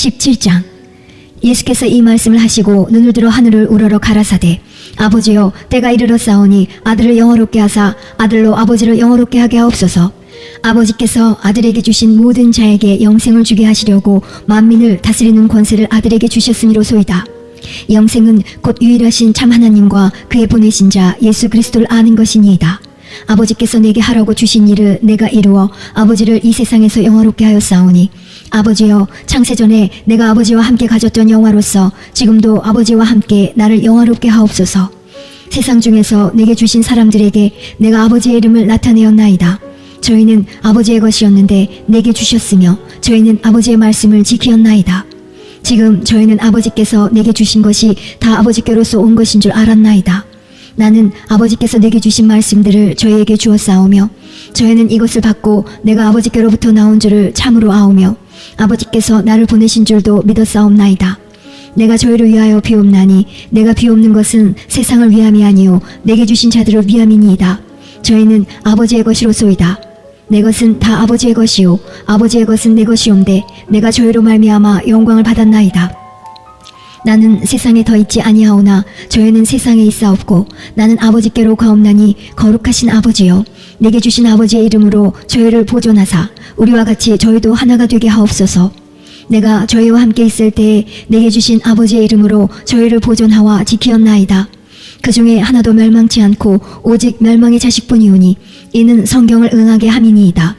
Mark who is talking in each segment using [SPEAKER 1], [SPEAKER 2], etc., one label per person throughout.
[SPEAKER 1] 17장. 예수께서 이 말씀을 하시고 눈을 들어 하늘을 우러러 가라사대 아버지여 때가 이르렀사오니 아들을 영어롭게 하사 아들로 아버지를 영어롭게 하게 하옵소서. 아버지께서 아들에게 주신 모든 자에게 영생을 주게 하시려고 만민을 다스리는 권세를 아들에게 주셨음이로소이다. 영생은 곧 유일하신 참 하나님과 그의 보내신 자 예수 그리스도를 아는 것이니이다 아버지께서 내게 하라고 주신 일을 내가 이루어 아버지를 이 세상에서 영화롭게 하였사오니 아버지여 창세전에 내가 아버지와 함께 가졌던 영화로서 지금도 아버지와 함께 나를 영화롭게 하옵소서. 세상 중에서 내게 주신 사람들에게 내가 아버지의 이름을 나타내었나이다. 저희는 아버지의 것이었는데 내게 주셨으며 저희는 아버지의 말씀을 지키었나이다. 지금 저희는 아버지께서 내게 주신 것이 다 아버지께로서 온 것인 줄 알았나이다 나는 아버지께서 내게 주신 말씀들을 저희에게 주었사오며 저희는 이것을 받고 내가 아버지께로부터 나온 줄을 참으로 아오며 아버지께서 나를 보내신 줄도 믿었사옵나이다. 내가 저희를 위하여 비옵나니 내가 비옵는 것은 세상을 위함이 아니요 내게 주신 자들을 위함이니이다. 저희는 아버지의 것이로소이다. 내 것은 다 아버지의 것이요 아버지의 것은 내 것이온데 내가 저희로 말미암아 영광을 받았나이다. 나는 세상에 더 있지 아니하오나 저희는 세상에 있사옵고 나는 아버지께로 가옵나니 거룩하신 아버지여 내게 주신 아버지의 이름으로 저희를 보존하사 우리와 같이 저희도 하나가 되게 하옵소서. 내가 저희와 함께 있을 때에 내게 주신 아버지의 이름으로 저희를 보존하와 지키었나이다. 그 중에 하나도 멸망치 않고 오직 멸망의 자식뿐이오니 이는 성경을 응하게 함이니이다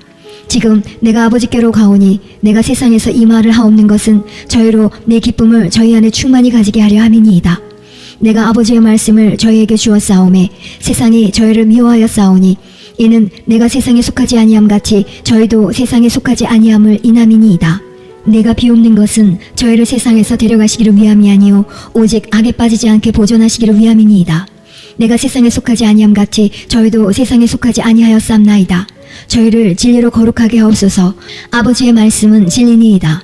[SPEAKER 1] 지금 내가 아버지께로 가오니 내가 세상에서 이 말을 하옵는 것은 저희로 내 기쁨을 저희 안에 충만히 가지게 하려 함이니이다. 내가 아버지의 말씀을 저희에게 주었사오매 세상이 저희를 미워하였사오니 이는 내가 세상에 속하지 아니함 같이 저희도 세상에 속하지 아니함을 인함이니이다. 내가 비옵는 것은 저희를 세상에서 데려가시기를 위함이 아니요 오직 악에 빠지지 않게 보존하시기를 위함이니이다. 내가 세상에 속하지 아니함 같이 저희도 세상에 속하지 아니하였삼나이다. 저희를 진리로 거룩하게 하옵소서. 아버지의 말씀은 진리니이다.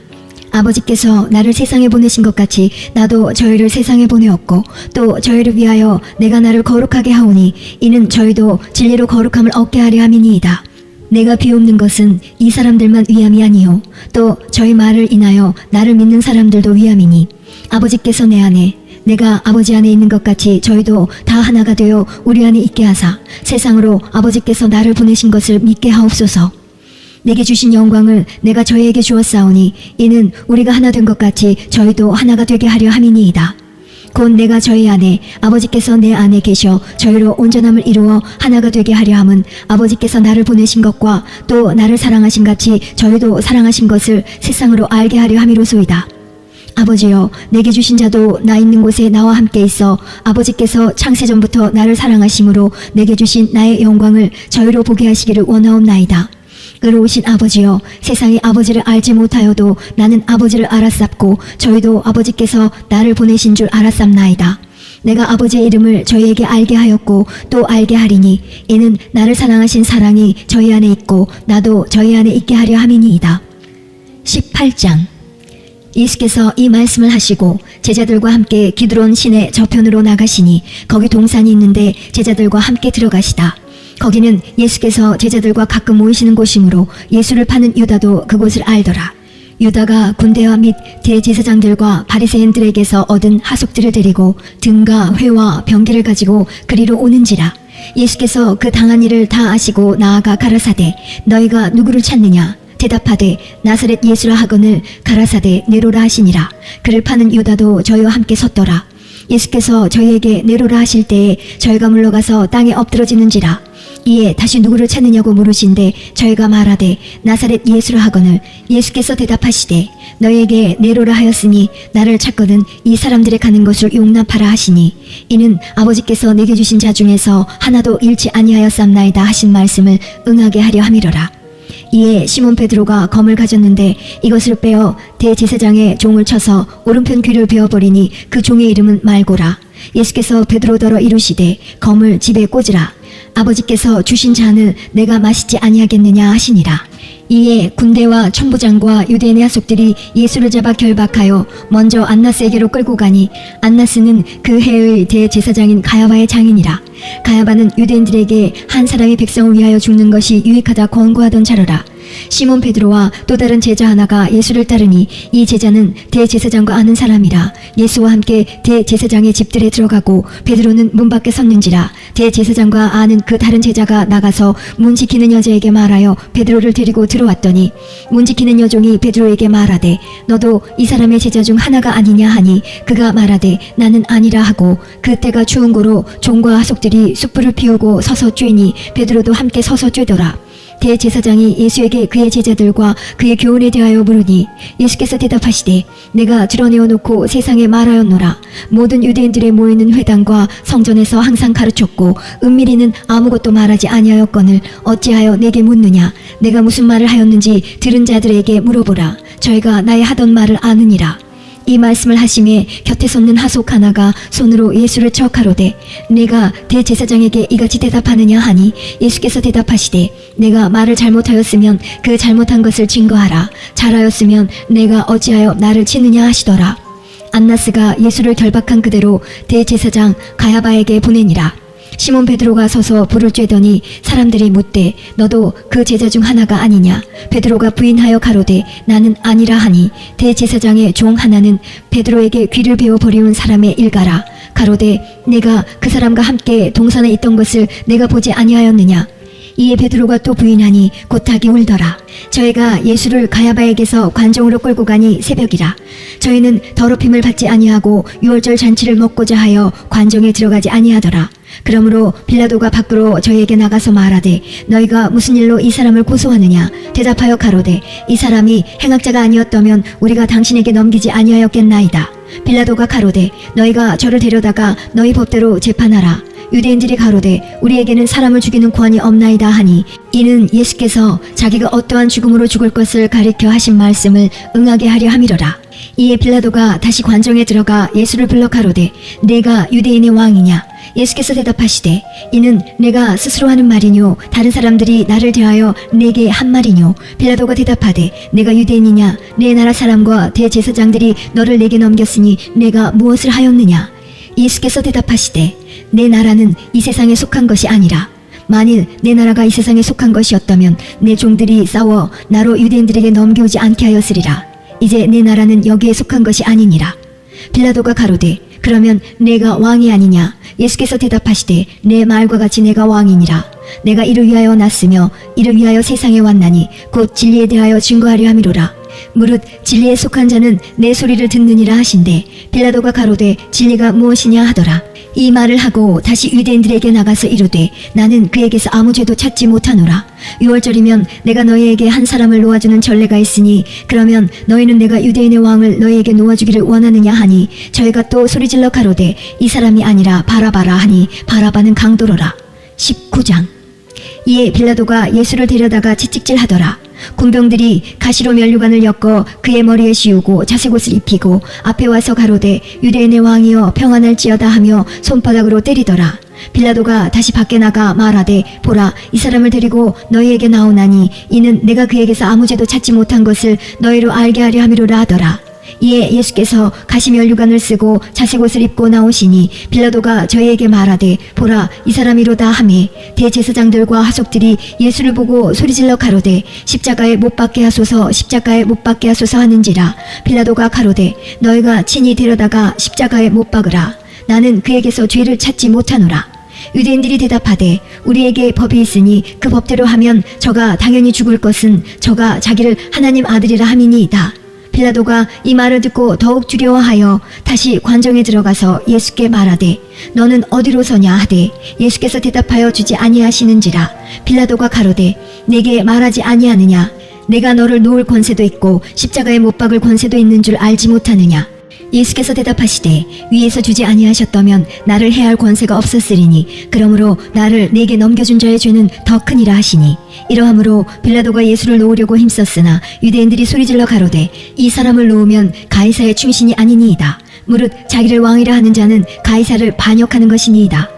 [SPEAKER 1] 아버지께서 나를 세상에 보내신 것 같이 나도 저희를 세상에 보내었고 또 저희를 위하여 내가 나를 거룩하게 하오니 이는 저희도 진리로 거룩함을 얻게 하려 함이니이다. 내가 비옵는 것은 이 사람들만 위함이 아니요 또 저희 말을 인하여 나를 믿는 사람들도 위함이니 아버지께서 내 안에 내가 아버지 안에 있는 것 같이 저희도 다 하나가 되어 우리 안에 있게 하사 세상으로 아버지께서 나를 보내신 것을 믿게 하옵소서. 내게 주신 영광을 내가 저희에게 주었사오니 이는 우리가 하나 된 것 같이 저희도 하나가 되게 하려 함이니이다. 곧 내가 저희 안에 아버지께서 내 안에 계셔 저희로 온전함을 이루어 하나가 되게 하려 함은 아버지께서 나를 보내신 것과 또 나를 사랑하신 같이 저희도 사랑하신 것을 세상으로 알게 하려 함이로소이다. 아버지여 내게 주신 자도 나 있는 곳에 나와 함께 있어 아버지께서 창세전부터 나를 사랑하심으로 내게 주신 나의 영광을 저희로 보게 하시기를 원하옵나이다. 의로우신 아버지여 세상이 아버지를 알지 못하여도 나는 아버지를 알았sap고 저희도 아버지께서 나를 보내신 줄 알았sap나이다. 내가 아버지의 이름을 저희에게 알게 하였고 또 알게 하리니 이는 나를 사랑하신 사랑이 저희 안에 있고 나도 저희 안에 있게 하려 함이니이다. 18장 예수께서 이 말씀을 하시고 제자들과 함께 기드론 시내 저편으로 나가시니 거기 동산이 있는데 제자들과 함께 들어가시다. 거기는 예수께서 제자들과 가끔 모이시는 곳이므로 예수를 파는 유다도 그곳을 알더라. 유다가 군대와 및 대제사장들과 바리새인들에게서 얻은 하속들을 데리고 등과 회와 병기를 가지고 그리로 오는지라. 예수께서 그 당한 일을 다 아시고 나아가 가라사대 너희가 누구를 찾느냐 대답하되 나사렛 예수라 하거늘 가라사대 내로라 하시니라. 그를 파는 유다도 저희와 함께 섰더라. 예수께서 저희에게 내로라 하실 때에 저희가 물러가서 땅에 엎드러지는지라. 이에 다시 누구를 찾느냐고 물으신데 저희가 말하되 나사렛 예수라 하거늘 예수께서 대답하시되 너희에게 내로라 하였으니 나를 찾거든 이 사람들의 가는 것을 용납하라 하시니 이는 아버지께서 내게 주신 자 중에서 하나도 잃지 아니하였삼나이다 하신 말씀을 응하게 하려 함이로라 이에 시몬 베드로가 검을 가졌는데 이것을 빼어 대제사장의 종을 쳐서 오른편 귀를 베어버리니 그 종의 이름은 말고라. 예수께서 베드로더러 이르시되 검을 집에 꽂으라. 아버지께서 주신 잔을 내가 마시지 아니하겠느냐 하시니라. 이에 군대와 천부장과 유대인의 하속들이 예수를 잡아 결박하여 먼저 안나스에게로 끌고 가니 안나스는 그 해의 대제사장인 가야바의 장인이라. 가야바는 유대인들에게 한 사람이 백성을 위하여 죽는 것이 유익하다 권고하던 자로라. 시몬 베드로와 또 다른 제자 하나가 예수를 따르니 이 제자는 대제사장과 아는 사람이라 예수와 함께 대제사장의 집들에 들어가고 베드로는 문 밖에 섰는지라 대제사장과 아는 그 다른 제자가 나가서 문 지키는 여자에게 말하여 베드로를 데리고 들어왔더니 문 지키는 여종이 베드로에게 말하되 너도 이 사람의 제자 중 하나가 아니냐 하니 그가 말하되 나는 아니라 하고 그때가 추운 고로 종과 하속들이 숯불을 피우고 서서 쬐니 베드로도 함께 서서 쬐더라 대제사장이 예수에게 그의 제자들과 그의 교훈에 대하여 물으니 예수께서 대답하시되 내가 드러내어 놓고 세상에 말하였노라. 모든 유대인들의 모이는 회당과 성전에서 항상 가르쳤고 은밀히는 아무것도 말하지 아니하였거늘 어찌하여 내게 묻느냐? 내가 무슨 말을 하였는지 들은 자들에게 물어보라. 저희가 나의 하던 말을 아느니라 이 말씀을 하심에 곁에 섰는 하속 하나가 손으로 예수를 척하로되 내가 대제사장에게 이같이 대답하느냐 하니 예수께서 대답하시되 내가 말을 잘못하였으면 그 잘못한 것을 증거하라. 잘하였으면 내가 어찌하여 나를 치느냐 하시더라. 안나스가 예수를 결박한 그대로 대제사장 가야바에게 보내니라 시몬 베드로가 서서 불을 쬐더니 사람들이 묻되 너도 그 제자 중 하나가 아니냐? 베드로가 부인하여 가로되 나는 아니라 하니 대제사장의 종 하나는 베드로에게 귀를 베어 버리운 사람의 일가라. 가로되 내가 그 사람과 함께 동산에 있던 것을 내가 보지 아니하였느냐 이에 베드로가 또 부인하니 곧하기 울더라. 저희가 예수를 가야바에게서 관정으로 끌고 가니 새벽이라. 저희는 더럽힘을 받지 아니하고 유월절 잔치를 먹고자 하여 관정에 들어가지 아니하더라. 그러므로 빌라도가 밖으로 저희에게 나가서 말하되 너희가 무슨 일로 이 사람을 고소하느냐 대답하여 가로되 이 사람이 행악자가 아니었다면 우리가 당신에게 넘기지 아니하였겠나이다. 빌라도가 가로되 너희가 저를 데려다가 너희 법대로 재판하라. 유대인들이 가로되 우리에게는 사람을 죽이는 권이 없나이다 하니 이는 예수께서 자기가 어떠한 죽음으로 죽을 것을 가리켜 하신 말씀을 응하게 하려 함이로라. 이에 빌라도가 다시 관정에 들어가 예수를 불러 가로되 내가 유대인의 왕이냐? 예수께서 대답하시되 이는 내가 스스로 하는 말이뇨. 다른 사람들이 나를 대하여 내게 한 말이뇨. 빌라도가 대답하되 내가 유대인이냐? 내 나라 사람과 대제사장들이 너를 내게 넘겼으니 내가 무엇을 하였느냐? 예수께서 대답하시되 내 나라는 이 세상에 속한 것이 아니라 만일 내 나라가 이 세상에 속한 것이었다면 내 종들이 싸워 나로 유대인들에게 넘겨오지 않게 하였으리라. 이제 내 나라는 여기에 속한 것이 아니니라. 빌라도가 가로되 그러면 내가 왕이 아니냐? 예수께서 대답하시되 내 말과 같이 내가 왕이니라. 내가 이를 위하여 났으며 이를 위하여 세상에 왔나니 곧 진리에 대하여 증거하려 함이로라 무릇 진리에 속한 자는 내 소리를 듣느니라 하신대. 빌라도가 가로되 진리가 무엇이냐 하더라. 이 말을 하고 다시 유대인들에게 나가서 이르되 나는 그에게서 아무 죄도 찾지 못하노라. 유월절이면 내가 너희에게 한 사람을 놓아주는 전례가 있으니 그러면 너희는 내가 유대인의 왕을 너희에게 놓아주기를 원하느냐 하니 저희가 또 소리질러 가로되 이 사람이 아니라 바라바라 하니 바라바는 강도로라. 19장. 이에 빌라도가 예수를 데려다가 채찍질하더라. 군병들이 가시로 면류관을 엮어 그의 머리에 씌우고 자색옷을 입히고 앞에 와서 가로되 유대인의 왕이여 평안할지어다 하며 손바닥으로 때리더라. 빌라도가 다시 밖에 나가 말하되 보라 이 사람을 데리고 너희에게 나오나니 이는 내가 그에게서 아무 죄도 찾지 못한 것을 너희로 알게 하려 함이로라 하더라. 이에 예수께서 가시면류관을 쓰고 자색 옷을 입고 나오시니 빌라도가 저희에게 말하되 보라 이 사람이로다 하매 대제사장들과 하속들이 예수를 보고 소리질러 가로되 십자가에 못 박게 하소서 십자가에 못 박게 하소서 하는지라. 빌라도가 가로되 너희가 친히 데려다가 십자가에 못 박으라. 나는 그에게서 죄를 찾지 못하노라. 유대인들이 대답하되 우리에게 법이 있으니 그 법대로 하면 저가 당연히 죽을 것은 저가 자기를 하나님 아들이라 함이니이다. 빌라도가 이 말을 듣고 더욱 두려워하여 다시 관정에 들어가서 예수께 말하되 너는 어디로 서냐 하되 예수께서 대답하여 주지 아니하시는지라 빌라도가 가로되 내게 말하지 아니하느냐? 내가 너를 놓을 권세도 있고 십자가에 못 박을 권세도 있는 줄 알지 못하느냐 예수께서 대답하시되 위에서 주지 아니하셨다면 나를 해할 권세가 없었으리니 그러므로 나를 내게 넘겨준 자의 죄는 더 크니라 하시니 이러함으로 빌라도가 예수를 놓으려고 힘썼으나 유대인들이 소리질러 가로되 이 사람을 놓으면 가이사의 충신이 아니니이다. 무릇 자기를 왕이라 하는 자는 가이사를 반역하는 것이니이다.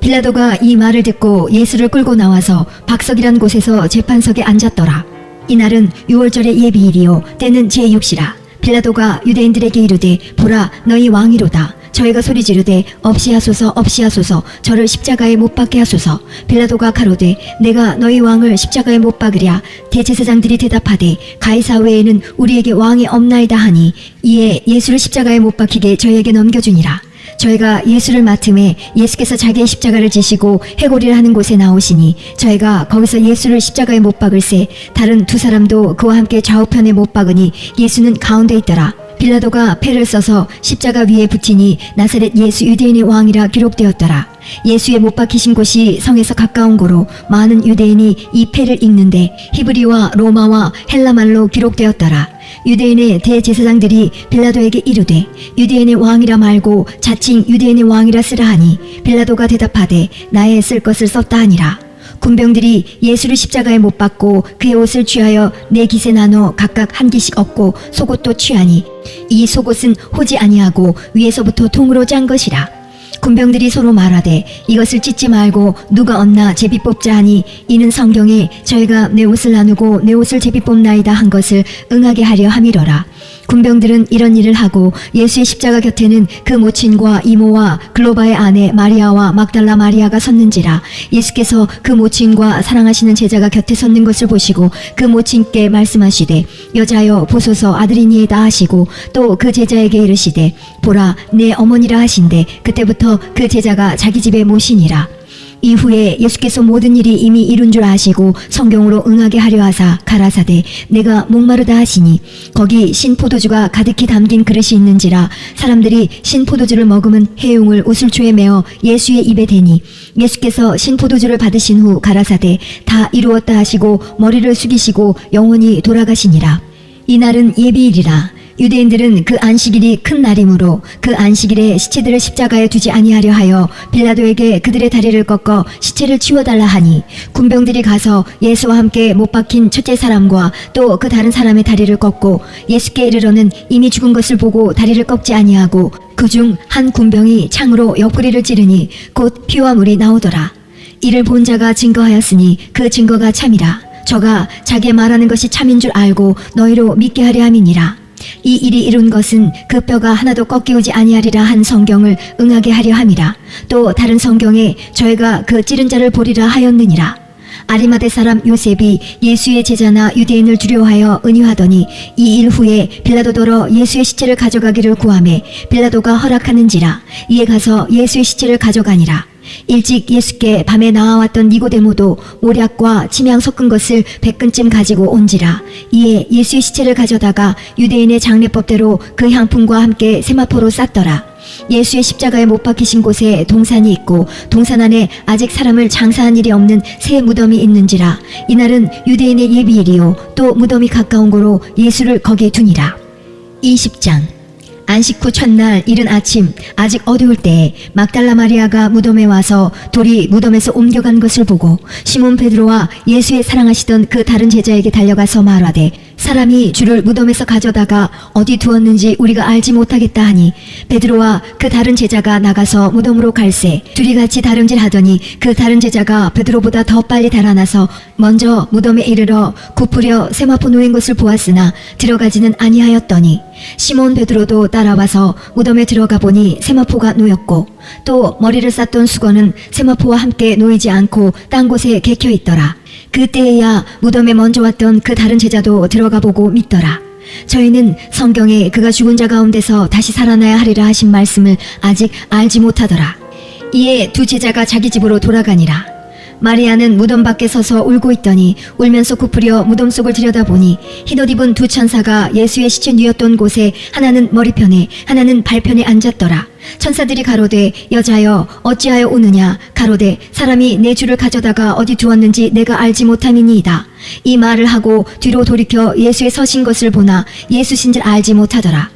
[SPEAKER 1] 빌라도가 이 말을 듣고 예수를 끌고 나와서 박석이란 곳에서 재판석에 앉았더라. 이날은 유월절의 예비일이요. 때는 제6시라. 빌라도가 유대인들에게 이르되 보라 너희 왕이로다 저희가 소리 지르되 없이 하소서 없이 하소서. 저를 십자가에 못 박게 하소서. 빌라도가 가로되 내가 너희 왕을 십자가에 못 박으랴. 대제사장들이 대답하되 가이사 외에는 우리에게 왕이 없나이다 하니 이에 예수를 십자가에 못 박히게 저희에게 넘겨주니라. 저희가 예수를 맡음에 예수께서 자기의 십자가를 지시고 해골이라 하는 곳에 나오시니 저희가 거기서 예수를 십자가에 못 박을새 다른 두 사람도 그와 함께 좌우편에 못 박으니 예수는 가운데 있더라 빌라도가 패를 써서 십자가 위에 붙이니 나사렛 예수 유대인의 왕이라 기록되었더라. 예수의 못 박히신 곳이 성에서 가까운 고로 많은 유대인이 이 패를 읽는데 히브리와 로마와 헬라말로 기록되었더라. 유대인의 대제사장들이 빌라도에게 이르되 유대인의 왕이라 말고 자칭 유대인의 왕이라 쓰라 하니 빌라도가 대답하되 나의 쓸 것을 썼다 하니라 군병들이 예수를 십자가에 못 박고 그의 옷을 취하여 네 깃에 나눠 각각 한 깃씩 얻고 속옷도 취하니 이 속옷은 호지 아니하고 위에서부터 통으로 짠 것이라. 군병들이 서로 말하되 이것을 찢지 말고 누가 얻나 제비 뽑자 하니 이는 성경에 저희가 내 옷을 나누고 내 옷을 제비 뽑나이다 한 것을 응하게 하려 함이러라 군병들은 이런 일을 하고 예수의 십자가 곁에는 그 모친과 이모와 글로바의 아내 마리아와 막달라 마리아가 섰는지라 예수께서 그 모친과 사랑하시는 제자가 곁에 섰는 것을 보시고 그 모친께 말씀하시되 여자여 보소서 아들이니이다 하시고 또 그 제자에게 이르시되 보라 내 어머니라 하신대 그때부터 그 제자가 자기 집에 모시니라 이후에 예수께서 모든 일이 이미 이룬 줄 아시고 성경으로 응하게 하려 하사 가라사대 내가 목마르다 하시니 거기 신포도주가 가득히 담긴 그릇이 있는지라 사람들이 신포도주를 머금은 해용을 우슬초에 메어 예수의 입에 대니 예수께서 신포도주를 받으신 후 가라사대 다 이루었다 하시고 머리를 숙이시고 영원히 돌아가시니라. 이날은 예비일이라 유대인들은 그 안식일이 큰 날이므로 그 안식일에 시체들을 십자가에 두지 아니하려 하여 빌라도에게 그들의 다리를 꺾어 시체를 치워달라 하니 군병들이 가서 예수와 함께 못 박힌 첫째 사람과 또 그 다른 사람의 다리를 꺾고 예수께 이르러는 이미 죽은 것을 보고 다리를 꺾지 아니하고 그중 한 군병이 창으로 옆구리를 찌르니 곧 피와 물이 나오더라. 이를 본 자가 증거하였으니 그 증거가 참이라. 저가 자기 말하는 것이 참인 줄 알고 너희로 믿게 하려 함이니라 이 일이 이룬 것은 그 뼈가 하나도 꺾이오지 아니하리라 한 성경을 응하게 하려 함이라. 또 다른 성경에 저희가 그 찌른 자를 보리라 하였느니라. 아리마대 사람 요셉이 예수의 제자나 유대인을 두려워하여 은유하더니 이 일 후에 빌라도더러 예수의 시체를 가져가기를 구하매 빌라도가 허락하는지라. 이에 가서 예수의 시체를 가져가니라 일찍 예수께 밤에 나와왔던 니고데모도 모략과 침향 섞은 것을 백근쯤 가지고 온지라 이에 예수의 시체를 가져다가 유대인의 장례법대로 그 향품과 함께 세마포로 쌌더라. 예수의 십자가에 못 박히신 곳에 동산이 있고 동산 안에 아직 사람을 장사한 일이 없는 새 무덤이 있는지라. 이날은 유대인의 예비일이요. 또 무덤이 가까운 고로 예수를 거기에 두니라. 20장 안식 후 첫날 이른 아침 아직 어두울 때에 막달라 마리아가 무덤에 와서 돌이 무덤에서 옮겨간 것을 보고 시몬 베드로와 예수의 사랑하시던 그 다른 제자에게 달려가서 말하되 사람이 주를 무덤에서 가져다가 어디 두었는지 우리가 알지 못하겠다 하니 베드로와 그 다른 제자가 나가서 무덤으로 갈새 둘이 같이 다름질하더니 그 다른 제자가 베드로보다 더 빨리 달아나서 먼저 무덤에 이르러 굽으려 세마포 놓인 것을 보았으나 들어가지는 아니하였더니 시몬 베드로도 따라와서 무덤에 들어가 보니 세마포가 놓였고 또 머리를 쌌던 수건은 세마포와 함께 놓이지 않고 딴 곳에 개켜 있더라. 그때에야 무덤에 먼저 왔던 그 다른 제자도 들어가 보고 믿더라. 저희는 성경에 그가 죽은 자 가운데서 다시 살아나야 하리라 하신 말씀을 아직 알지 못하더라. 이에 두 제자가 자기 집으로 돌아가니라. 마리아는 무덤 밖에 서서 울고 있더니 울면서 굽으려 무덤 속을 들여다보니 흰옷 입은 두 천사가 예수의 시체 누였던 곳에 하나는 머리편에 하나는 발편에 앉았더라. 천사들이 가로되 여자여 어찌하여 우느냐 가로되 사람이 내 주를 가져다가 어디 두었는지 내가 알지 못함이니이다. 이 말을 하고 뒤로 돌이켜 예수의 서신 것을 보나 예수신 줄 알지 못하더라.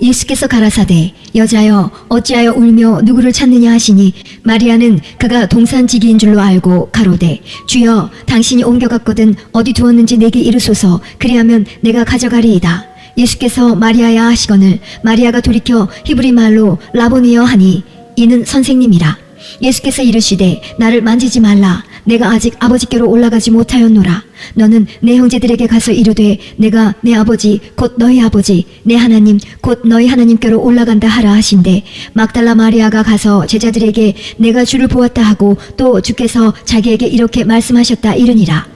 [SPEAKER 1] 예수께서 가라사대 여자여 어찌하여 울며 누구를 찾느냐 하시니 마리아는 그가 동산지기인 줄로 알고 가로되 주여 당신이 옮겨갔거든 어디 두었는지 내게 이르소서. 그리하면 내가 가져가리이다. 예수께서 마리아야 하시거늘 마리아가 돌이켜 히브리 말로 라보니여 하니 이는 선생님이라. 예수께서 이르시되 나를 만지지 말라 내가 아직 아버지께로 올라가지 못하였노라. 너는 내 형제들에게 가서 이르되 내가 내 아버지 곧 너희 아버지 내 하나님 곧 너희 하나님께로 올라간다 하라 하신대. 막달라 마리아가 가서 제자들에게 내가 주를 보았다 하고 또 주께서 자기에게 이렇게 말씀하셨다 이르니라.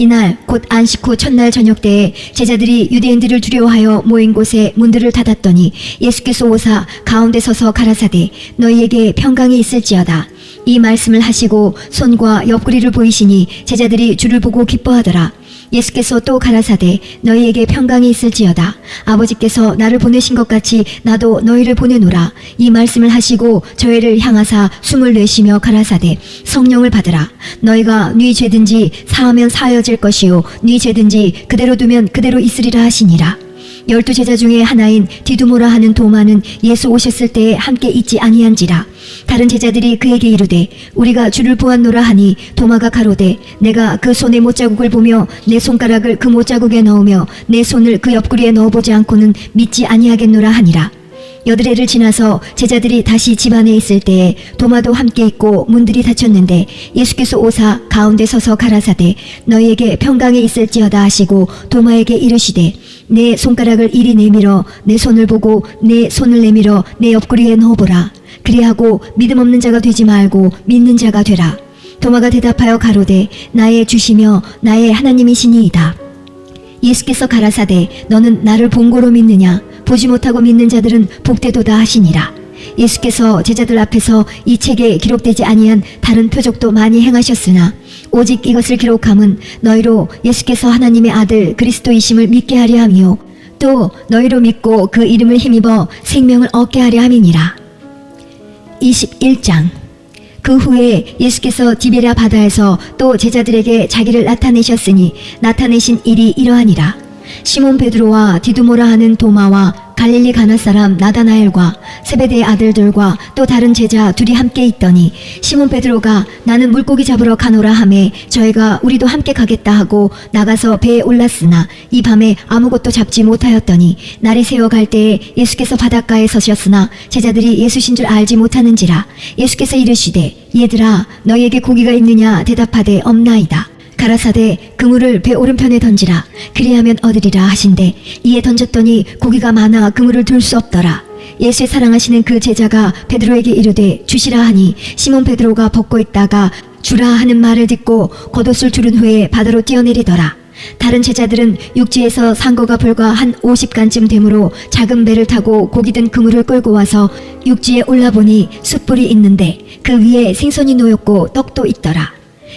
[SPEAKER 1] 이날 곧 안식 후 첫날 저녁 때에 제자들이 유대인들을 두려워하여 모인 곳에 문들을 닫았더니 예수께서 오사 가운데 서서 가라사대 너희에게 평강이 있을지어다 이 말씀을 하시고 손과 옆구리를 보이시니 제자들이 주를 보고 기뻐하더라. 예수께서 또 가라사대 너희에게 평강이 있을지어다. 아버지께서 나를 보내신 것 같이 나도 너희를 보내노라. 이 말씀을 하시고 저희를 향하사 숨을 내쉬며 가라사대 성령을 받으라. 너희가 네 죄든지 사하면 사하여질 것이요. 네 죄든지 그대로 두면 그대로 있으리라 하시니라 열두 제자 중에 하나인 디두모라 하는 도마는 예수 오셨을 때에 함께 있지 아니한지라. 다른 제자들이 그에게 이르되 우리가 주를 보았노라 하니 도마가 가로되 내가 그 손의 못자국을 보며 내 손가락을 그 못자국에 넣으며 내 손을 그 옆구리에 넣어보지 않고는 믿지 아니하겠노라 하니라 여드레를 지나서 제자들이 다시 집 안에 있을 때에 도마도 함께 있고 문들이 닫혔는데 예수께서 오사 가운데 서서 가라사대 너희에게 평강이 있을지어다 하시고 도마에게 이르시되 내 손가락을 이리 내밀어 내 손을 보고 내 손을 내밀어 내 옆구리에 넣어보라. 그리하고 믿음 없는 자가 되지 말고 믿는 자가 되라. 도마가 대답하여 가로되 나의 주시며 나의 하나님이시니이다. 예수께서 가라사대 너는 나를 본고로 믿느냐 보지 못하고 믿는 자들은 복되도다 하시니라. 예수께서 제자들 앞에서 이 책에 기록되지 아니한 다른 표적도 많이 행하셨으나 오직 이것을 기록함은 너희로 예수께서 하나님의 아들 그리스도이심을 믿게 하려 함이요. 또 너희로 믿고 그 이름을 힘입어 생명을 얻게 하려 함이니라. 21장. 그 후에 예수께서 디베랴 바다에서 또 제자들에게 자기를 나타내셨으니 나타내신 일이 이러하니라. 시몬 베드로와 디두모라 하는 도마와 갈릴리 가나 사람 나다나엘과 세베대의 아들들과 또 다른 제자 둘이 함께 있더니 시몬 베드로가 나는 물고기 잡으러 가노라 하매 저희가 우리도 함께 가겠다 하고 나가서 배에 올랐으나 이 밤에 아무것도 잡지 못하였더니 날이 새어 갈 때에 예수께서 바닷가에 서셨으나 제자들이 예수신 줄 알지 못하는지라 예수께서 이르시되 얘들아 너희에게 고기가 있느냐 대답하되 없나이다 가라사대 그물을 배 오른편에 던지라. 그리하면 얻으리라 하신대. 이에 던졌더니 고기가 많아 그물을 들 수 없더라. 예수의 사랑하시는 그 제자가 베드로에게 이르되 주시라 하니 시몬 베드로가 벗고 있다가 주라 하는 말을 듣고 겉옷을 두른 후에 바다로 뛰어내리더라. 다른 제자들은 육지에서 상거가 불과 한 50간쯤 되므로 작은 배를 타고 고기 든 그물을 끌고 와서 육지에 올라보니 숯불이 있는데 그 위에 생선이 놓였고 떡도 있더라.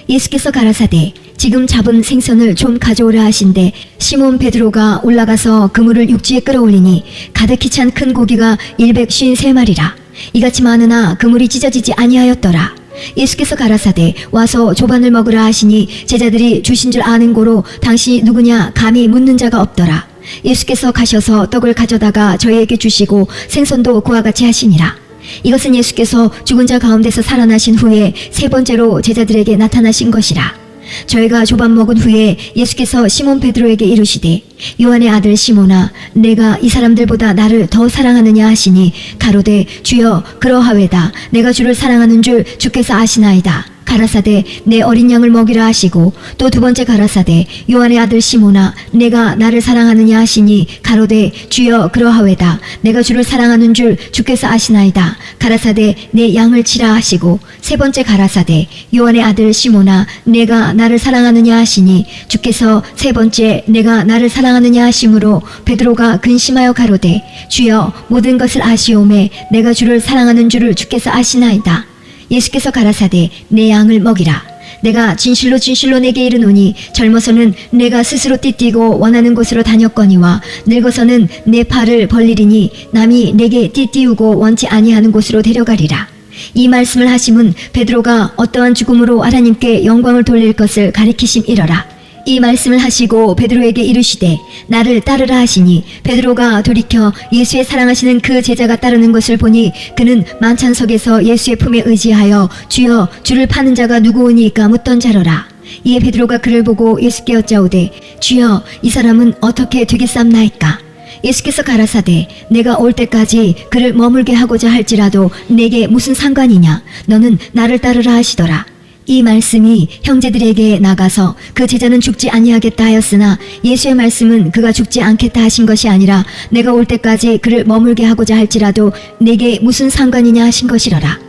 [SPEAKER 1] 예수께서 가라사대 지금 잡은 생선을 좀 가져오라 하신대 시몬 베드로가 올라가서 그물을 육지에 끌어올리니 가득히 찬 큰 고기가 153마리라. 이같이 많으나 그물이 찢어지지 아니하였더라. 예수께서 가라사대 와서 조반을 먹으라 하시니 제자들이 주신 줄 아는 고로 당신이 누구냐 감히 묻는 자가 없더라. 예수께서 가셔서 떡을 가져다가 저희에게 주시고 생선도 그와 같이 하시니라. 이것은 예수께서 죽은 자 가운데서 살아나신 후에 세 번째로 제자들에게 나타나신 것이라. 저희가 조반 먹은 후에 예수께서 시몬 베드로에게 이르시되 요한의 아들 시몬아 내가 이 사람들보다 나를 더 사랑하느냐 하시니 가로되 주여 그러하외다. 내가 주를 사랑하는 줄 주께서 아시나이다 가라사대 내 어린 양을 먹이라 하시고 또 두 번째 가라사대 요한의 아들 시모나 내가 나를 사랑하느냐 하시니 가로되 주여 그러하외다. 내가 주를 사랑하는 줄 주께서 아시나이다. 가라사대 내 양을 치라 하시고 세 번째 가라사대 요한의 아들 시모나 내가 나를 사랑하느냐 하시니 주께서 세 번째 내가 나를 사랑하느냐 하심으로 베드로가 근심하여 가로되 주여 모든 것을 아시오매 내가 주를 사랑하는 줄을 주께서 아시나이다 예수께서 가라사대 내 양을 먹이라. 내가 진실로 진실로 내게 이르노니 젊어서는 내가 스스로 띠뛰고 원하는 곳으로 다녔거니와 늙어서는 내 팔을 벌리리니 남이 내게 띠띠우고 원치 아니하는 곳으로 데려가리라. 이 말씀을 하심은 베드로가 어떠한 죽음으로 하나님께 영광을 돌릴 것을 가리키심 이러라. 이 말씀을 하시고 베드로에게 이르시되 나를 따르라 하시니 베드로가 돌이켜 예수의 사랑하시는 그 제자가 따르는 것을 보니 그는 만찬석에서 예수의 품에 의지하여 주여 주를 파는 자가 누구오니까 묻던 자로라. 이에 베드로가 그를 보고 예수께 여짜오되 주여 이 사람은 어떻게 되겠삼나이까? 예수께서 가라사대 내가 올 때까지 그를 머물게 하고자 할지라도 내게 무슨 상관이냐? 너는 나를 따르라 하시더라 이 말씀이 형제들에게 나가서 그 제자는 죽지 아니하겠다 하였으나 예수의 말씀은 그가 죽지 않겠다 하신 것이 아니라 내가 올 때까지 그를 머물게 하고자 할지라도 내게 무슨 상관이냐 하신 것이러라.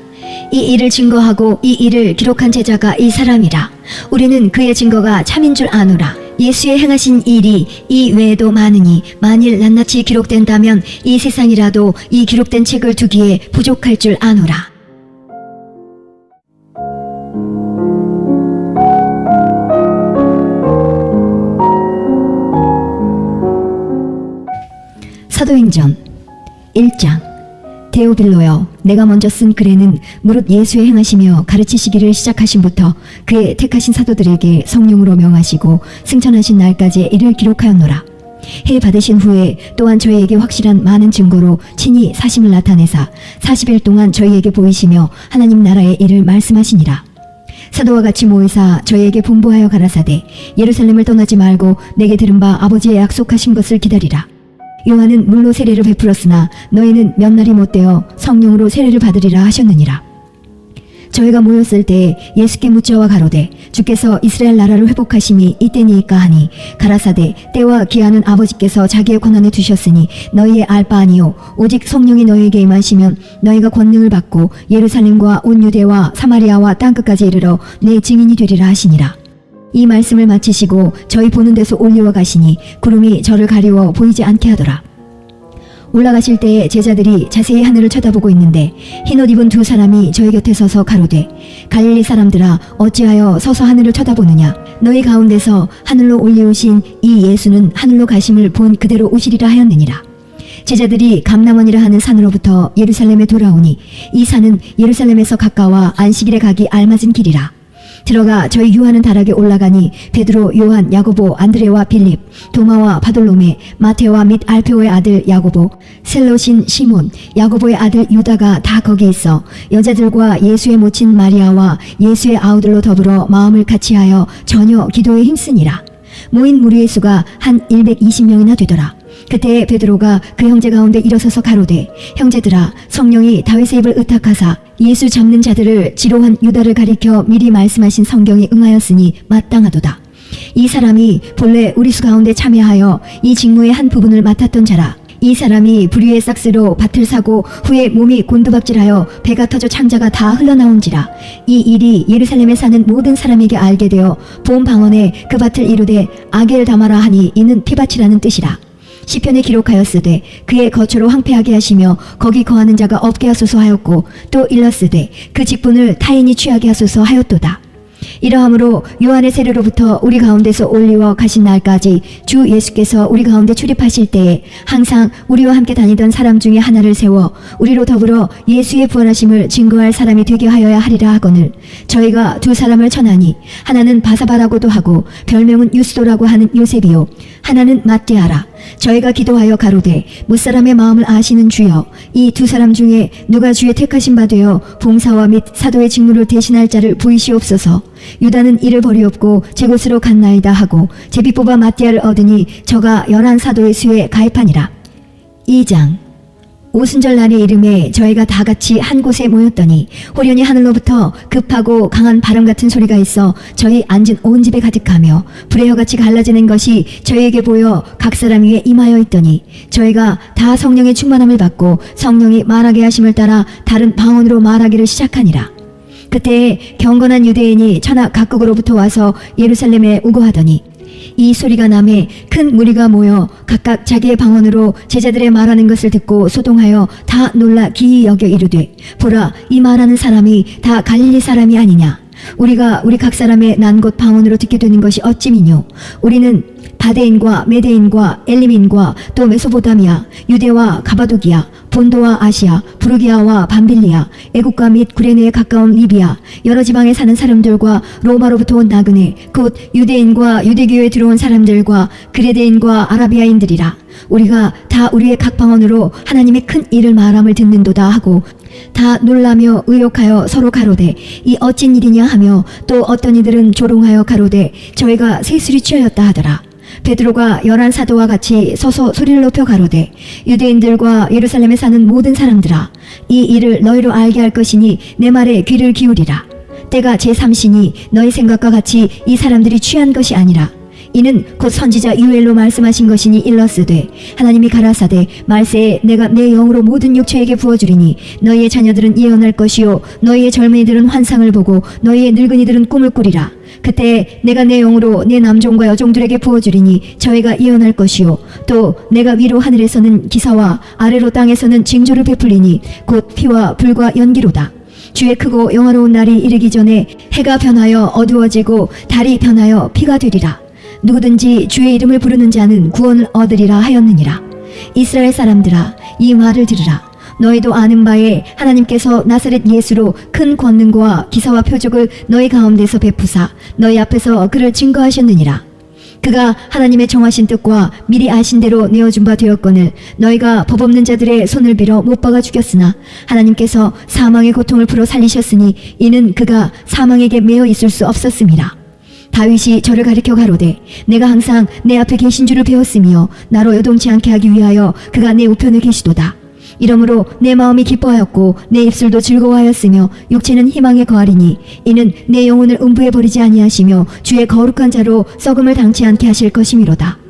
[SPEAKER 1] 이 일을 증거하고 이 일을 기록한 제자가 이 사람이라. 우리는 그의 증거가 참인 줄 아노라. 예수의 행하신 일이 이 외에도 많으니 만일 낱낱이 기록된다면 이 세상이라도 이 기록된 책을 두기에 부족할 줄 아노라. 사도행전 1장. 데오빌로여 내가 먼저 쓴 글에는 무릇 예수의 행하시며 가르치시기를 시작하신부터 그의 택하신 사도들에게 성령으로 명하시고 승천하신 날까지 이를 기록하였노라. 해 받으신 후에 또한 저희에게 확실한 많은 증거로 친히 사심을 나타내사 40일 동안 저희에게 보이시며 하나님 나라의 일을 말씀하시니라. 사도와 같이 모이사 저희에게 분부하여 가라사대 예루살렘을 떠나지 말고 내게 들은 바 아버지의 약속하신 것을 기다리라 요한은 물로 세례를 베풀었으나 너희는 몇 날이 못되어 성령으로 세례를 받으리라 하셨느니라. 저희가 모였을 때 예수께 묻자와 가로되 주께서 이스라엘 나라를 회복하심이 이때니이까 하니 가라사대 때와 기한은 아버지께서 자기의 권한에 두셨으니 너희의 알 바 아니요 오직 성령이 너희에게 임하시면 너희가 권능을 받고 예루살렘과 온 유대와 사마리아와 땅 끝까지 이르러 내 증인이 되리라 하시니라. 이 말씀을 마치시고 저희 보는 데서 올리워 가시니 구름이 저를 가리워 보이지 않게 하더라. 올라가실 때에 제자들이 자세히 하늘을 쳐다보고 있는데 흰옷 입은 두 사람이 저희 곁에 서서 가로되 갈릴리 사람들아 어찌하여 서서 하늘을 쳐다보느냐? 너희 가운데서 하늘로 올리우신 이 예수는 하늘로 가심을 본 그대로 오시리라 하였느니라. 제자들이 감남원이라 하는 산으로부터 예루살렘에 돌아오니 이 산은 예루살렘에서 가까워 안식일에 가기 알맞은 길이라 들어가 저희 유하는 다락에 올라가니 베드로, 요한, 야고보, 안드레와 빌립, 도마와 바돌로메, 마테와 및 알페오의 아들 야고보, 셀로신 시몬, 야고보의 아들 유다가 다 거기 있어 여자들과 예수의 모친 마리아와 예수의 아우들로 더불어 마음을 같이하여 전혀 기도에 힘쓰니라. 모인 무리의 수가 한 120명이나 되더라. 그때 베드로가 그 형제 가운데 일어서서 가로되 형제들아 성령이 다윗의 입을 의탁하사 예수 잡는 자들을 지로한 유다를 가리켜 미리 말씀하신 성경이 응하였으니 마땅하도다. 이 사람이 본래 우리 수 가운데 참여하여 이 직무의 한 부분을 맡았던 자라. 이 사람이 불의의 싹스로 밭을 사고 후에 몸이 곤두박질하여 배가 터져 창자가 다 흘러나온지라 이 일이 예루살렘에 사는 모든 사람에게 알게 되어 본 방언에 그 밭을 이루되 아겔 담아라 하니 이는 피밭이라는 뜻이라 시편에 기록하였으되 그의 거처로 황폐하게 하시며 거기 거하는 자가 없게 하소서 하였고 또 일렀으되 그 직분을 타인이 취하게 하소서 하였도다 이러함으로 요한의 세례로부터 우리 가운데서 올리워 가신 날까지 주 예수께서 우리 가운데 출입하실 때에 항상 우리와 함께 다니던 사람 중에 하나를 세워 우리로 더불어 예수의 부활하심을 증거할 사람이 되게 하여야 하리라 하거늘 저희가 두 사람을 천하니 하나는 바사바라고도 하고 별명은 유스도라고 하는 요셉이요 하나는 마띠아라 저희가 기도하여 가로되 무사람의 마음을 아시는 주여 이 두 사람 중에 누가 주의 택하신 바 되어 봉사와 및 사도의 직무를 대신할 자를 보이시옵소서 유다는 이를 버리옵고 제 곳으로 갔나이다 하고 제비 뽑아 마띠아를 얻으니 저가 열한 사도의 수에 가입하니라 2장 오순절 날의 이름에 저희가 다 같이 한 곳에 모였더니 호련히 하늘로부터 급하고 강한 바람 같은 소리가 있어 저희 앉은 온 집에 가득하며 불의 혀같이 갈라지는 것이 저희에게 보여 각 사람 위에 임하여 있더니 저희가 다 성령의 충만함을 받고 성령이 말하게 하심을 따라 다른 방언으로 말하기를 시작하니라. 그때 경건한 유대인이 천하 각국으로부터 와서 예루살렘에 우거하더니 이 소리가 남에 큰 무리가 모여 각각 자기의 방언으로 제자들의 말하는 것을 듣고 소동하여 다 놀라 기이 여겨 이르되 보라 이 말하는 사람이 다 갈릴리 사람이 아니냐? 우리가 우리 각 사람의 난 곳 방언으로 듣게 되는 것이 어찌미뇨? 우리는 바데인과 메데인과 엘리민과 또 메소보다미아 유대와 가바도기아 본도와 아시아 부르기아와 밤빌리아 애국가 및 구레네에 가까운 리비아 여러 지방에 사는 사람들과 로마로부터 온 나그네 곧 유대인과 유대교에 들어온 사람들과 그레데인과 아라비아인들이라. 우리가 다 우리의 각 방언으로 하나님의 큰 일을 말함을 듣는도다 하고 다 놀라며 의욕하여 서로 가로되 이 어찐 일이냐 하며 또 어떤 이들은 조롱하여 가로되 저희가 세술이 취하였다 하더라 베드로가 열한 사도와 같이 서서 소리를 높여 가로되 유대인들과 예루살렘에 사는 모든 사람들아 이 일을 너희로 알게 할 것이니 내 말에 귀를 기울이라. 때가 제3시니 너희 생각과 같이 이 사람들이 취한 것이 아니라 이는 곧 선지자 유엘로 말씀하신 것이니 일러스되 하나님이 가라사대 말세에 내가 내 영으로 모든 육체에게 부어주리니 너희의 자녀들은 예언할 것이요 너희의 젊은이들은 환상을 보고 너희의 늙은이들은 꿈을 꾸리라. 그때 내가 내 영으로 내 남종과 여종들에게 부어주리니 저희가 예언할 것이요 또 내가 위로 하늘에서는 기사와 아래로 땅에서는 징조를 베풀리니 곧 피와 불과 연기로다. 주의 크고 영화로운 날이 이르기 전에 해가 변하여 어두워지고 달이 변하여 피가 되리라 누구든지 주의 이름을 부르는 자는 구원을 얻으리라 하였느니라. 이스라엘 사람들아 이 말을 들으라. 너희도 아는 바에 하나님께서 나사렛 예수로 큰 권능과 기사와 표적을 너희 가운데서 베푸사 너희 앞에서 그를 증거하셨느니라. 그가 하나님의 정하신 뜻과 미리 아신 대로 내어준 바 되었거늘 너희가 법 없는 자들의 손을 빌어 못 박아 죽였으나 하나님께서 사망의 고통을 풀어 살리셨으니 이는 그가 사망에게 매어 있을 수 없었음이라 다윗이 저를 가리켜 가로되 내가 항상 내 앞에 계신 줄을 배웠으며 나로 요동치 않게 하기 위하여 그가 내 우편에 계시도다. 이러므로 내 마음이 기뻐하였고 내 입술도 즐거워하였으며 육체는 희망에 거하리니 이는 내 영혼을 음부에 버리지 아니하시며 주의 거룩한 자로 썩음을 당치 않게 하실 것이미로다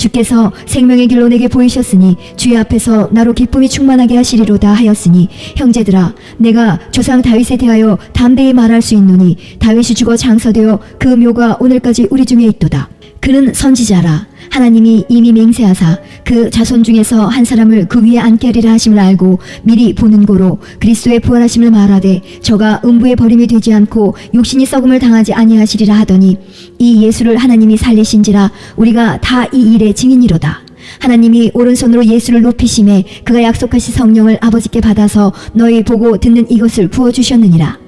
[SPEAKER 1] 주께서 생명의 길로 내게 보이셨으니 주의 앞에서 나로 기쁨이 충만하게 하시리로다 하였으니 형제들아 내가 조상 다윗에 대하여 담대히 말할 수 있노니 다윗이 죽어 장사되어 그 묘가 오늘까지 우리 중에 있도다 그는 선지자라. 하나님이 이미 맹세하사 그 자손 중에서 한 사람을 그 위에 앉게 하리라 하심을 알고 미리 보는 고로 그리스도의 부활하심을 말하되 저가 음부에 버림이 되지 않고 육신이 썩음을 당하지 아니하시리라 하더니 이 예수를 하나님이 살리신지라 우리가 다 이 일의 증인이로다. 하나님이 오른손으로 예수를 높이심에 그가 약속하신 성령을 아버지께 받아서 너희 보고 듣는 이것을 부어 주셨느니라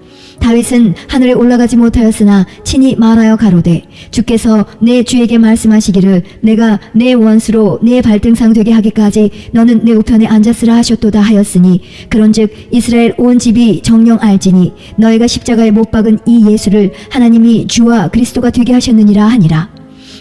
[SPEAKER 1] 다윗은 하늘에 올라가지 못하였으나 친히 말하여 가로되 주께서 내 주에게 말씀하시기를 내가 내 원수로 내 발등상 되게 하기까지 너는 내 우편에 앉았으라 하셨도다 하였으니 그런즉 이스라엘 온 집이 정령 알지니 너희가 십자가에 못 박은 이 예수를 하나님이 주와 그리스도가 되게 하셨느니라 하니라.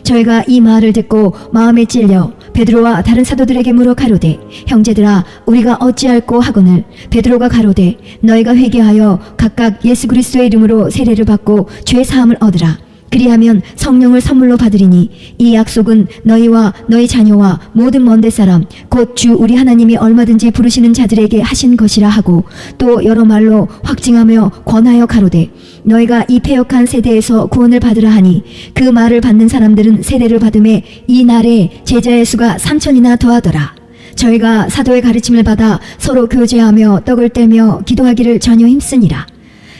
[SPEAKER 1] 저희가 이 말을 듣고 마음에 찔려 베드로와 다른 사도들에게 물어 가로되 형제들아 우리가 어찌할꼬 하거늘 베드로가 가로되 너희가 회개하여 각각 예수 그리스도의 이름으로 세례를 받고 죄 사함을 얻으라 그리하면 성령을 선물로 받으리니 이 약속은 너희와 너희 자녀와 모든 먼데 사람 곧 주 우리 하나님이 얼마든지 부르시는 자들에게 하신 것이라 하고 또 여러 말로 확증하며 권하여 가로되 너희가 이 패역한 세대에서 구원을 받으라 하니 그 말을 받는 사람들은 세례를 받음에 이 날에 제자의 수가 삼천이나 더하더라. 저희가 사도의 가르침을 받아 서로 교제하며 떡을 떼며 기도하기를 전혀 힘쓰니라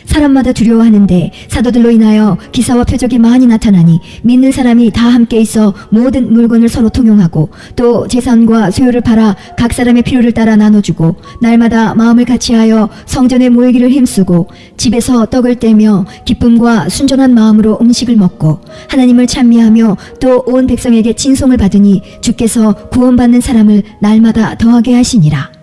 [SPEAKER 1] 사람마다 두려워하는데 사도들로 인하여 기사와 표적이 많이 나타나니 믿는 사람이 다 함께 있어 모든 물건을 서로 통용하고 또 재산과 소유를 팔아 각 사람의 필요를 따라 나눠주고 날마다 마음을 같이하여 성전에 모이기를 힘쓰고 집에서 떡을 떼며 기쁨과 순전한 마음으로 음식을 먹고 하나님을 찬미하며 또 온 백성에게 친송을 받으니 주께서 구원받는 사람을 날마다 더하게 하시니라.